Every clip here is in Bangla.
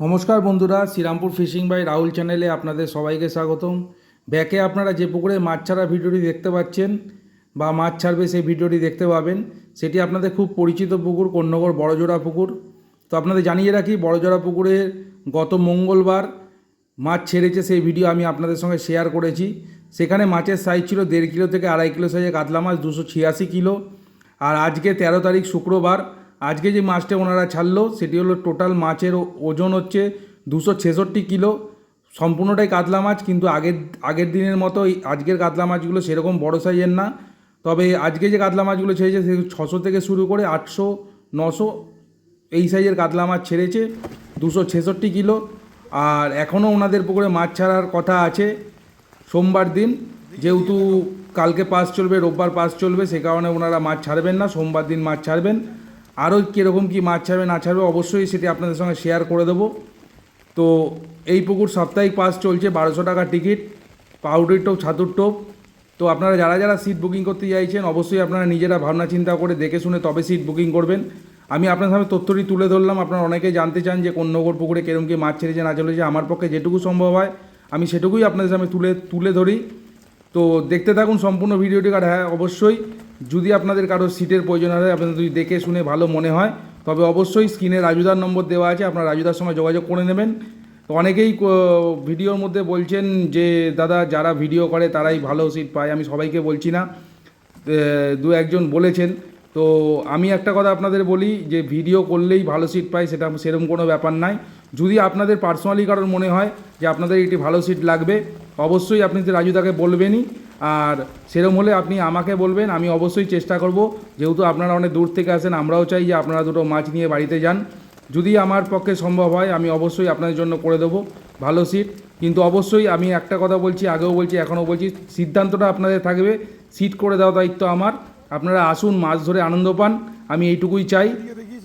নমস্কার বন্ধুরা, শ্রীরামপুর ফিশিং বাই রাহুল চ্যানেলে আপনাদের সবাইকে স্বাগতম। ব্যাকে আপনারা যে পুকুরে মাছ ছাড়া ভিডিওটি দেখতে পাচ্ছেন বা মাছ ছাড়বে সেই ভিডিওটি দেখতে পাবেন, সেটি আপনাদের খুব পরিচিত পুকুর কন্যগর বড়জোড়া পুকুর। তো আপনাদের জানিয়ে রাখি, বড়জোড়া পুকুরে গত মঙ্গলবার মাছ ছেড়েছে সেই ভিডিও আমি আপনাদের সঙ্গে শেয়ার করেছি। সেখানে মাছের সাইজ ছিল দেড় কিলো থেকে আড়াই কিলো সাইজে কাতলা মাছ, দুশো ছিয়াশি কিলো। আর আজকে তেরো তারিখ শুক্রবার আজকে যে মাছটা ওনারা ছাড়লো, সেটি হলো টোটাল মাছের ওজন হচ্ছে দুশো ছেষট্টি কিলো। সম্পূর্ণটাই কাতলা মাছ, কিন্তু আগের আগের দিনের মতো আজকের কাতলা মাছগুলো সেরকম বড় সাইজের না। তবে আজকে যে কাতলা মাছগুলো ছেড়েছে, সে ছশো থেকে শুরু করে আটশো, নশো এই সাইজের কাতলা মাছ ছেড়েছে, দুশো ছেষট্টি কিলো। আর এখনও ওনাদের পুকুরে মাছ ছাড়ার কথা আছে। সোমবার দিন, যেহেতু কালকে পাস চলবে, রোববার পাস চলবে, সে কারণে ওনারা মাছ ছাড়বেন না, সোমবার দিন মাছ ছাড়বেন। আরও কীরকম কী মাছ ছাড়বে, না ছাড়বে, অবশ্যই সেটি আপনাদের সঙ্গে শেয়ার করে দেবো। তো এই পুকুর সাপ্তাহিক পাস চলছে, বারোশো টাকা টিকিট পাউডার টোপ, ছাতুর টোপ। তো আপনারা যারা যারা সিট বুকিং করতে চাইছেন, অবশ্যই আপনারা নিজেরা ভাবনা চিন্তা করে দেখে শুনে তবে সিট বুকিং করবেন। আমি আপনার সামনে তথ্যটি তুলে ধরলাম, আপনারা অনেকেই জানতে চান যে কোন নগর পুকুরে কেরম কি মাছ ছেড়েছে, না চলেছে আমার পক্ষে যেটুকু সম্ভব হয়, আমি সেটুকুই আপনাদের সামনে তুলে তুলে ধরি। তো দেখতে থাকুন সম্পূর্ণ ভিডিওটি আর হ্যাঁ অবশ্যই যদি আপনাদের কারও সিটের প্রয়োজন হয়, আপনাদের যদি দেখে শুনে ভালো মনে হয়, তবে অবশ্যই স্ক্রিনে রাজুদার নম্বর দেওয়া আছে, আপনারা রাজুদার সঙ্গে যোগাযোগ করে নেবেন। তো অনেকেই ভিডিওর মধ্যে বলছেন যে, দাদা, যারা ভিডিও করে, তারাই ভালো সিট পায়। আমি সবাইকে বলছি না। দু একজন বলেছেন। তো আমি একটা কথা আপনাদের বলি, যে ভিডিও করলেই ভালো সিট পাই সেটা সেরকম কোনো ব্যাপার নাই। যদি আপনাদের পার্সোনালি কারোর মনে হয় যে, আপনাদের একটি ভালো সিট লাগবে অবশ্যই আপনি রাজুদাকে বলবেনই, আর সেরকম হলে আপনি আমাকে বলবেন, আমি অবশ্যই চেষ্টা করব। যেহেতু আপনারা অনেক দূর থেকে আসেন, আমরাও চাই যে আপনারা দুটো মাছ নিয়ে বাড়িতে যান। যদি আমার পক্ষে সম্ভব হয়, আমি অবশ্যই আপনাদের জন্য করে দেবো। ভালো সিট। কিন্তু অবশ্যই আমি একটা কথা বলছি, আগেও বলছি, এখনও বলছি, সিদ্ধান্তটা আপনাদের থাকবে। সিট করে দেওয়া দায়িত্ব আমার। আপনারা আসুন, মাছ ধরে আনন্দ পান, আমি এইটুকুই চাই।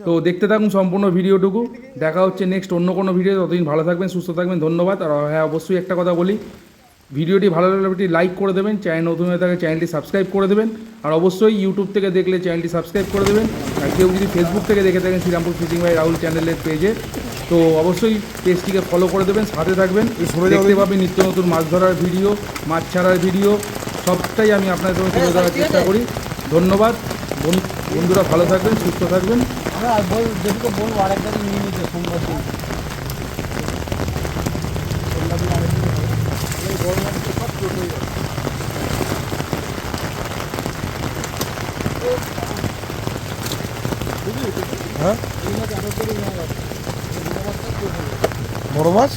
তো দেখতে থাকুন সম্পূর্ণ ভিডিওটুকু। দেখা হচ্ছে নেক্সট অন্য কোনো ভিডিও ততদিন ভালো থাকবেন, সুস্থ থাকবেন, ধন্যবাদ। আর হ্যাঁ অবশ্যই একটা কথা বলি ভিডিওটি ভালো লাগলে একটি লাইক করে দেবেন চ্যানেল নতুন হয়ে থাকে চ্যানেলটি সাবস্ক্রাইব করে দেবেন আর অবশ্যই ইউটিউব থেকে দেখলে চ্যানেলটি সাবস্ক্রাইব করে দেবেন আর কেউ যদি ফেসবুক থেকে দেখে থাকেন শ্রীরামপুর ফিশিং ভাই রাহুল চ্যানেলের পেজে তো অবশ্যই পেজটিকে ফলো করে দেবেন সাথে থাকবেন দেখতে পাবেন নিত্য নতুন মাছ ধরার ভিডিও মাছ ছাড়ার ভিডিও সবটাই আমি আপনাদের সঙ্গে তুলে ধরার চেষ্টা করি। ধন্যবাদ বন- বন্ধুরা ভালো থাকবেন সুস্থ থাকবেন। বলব আরেকবারই নিয়ে নিতে সোমবার দিন। হ্যাঁ। বড় মাছ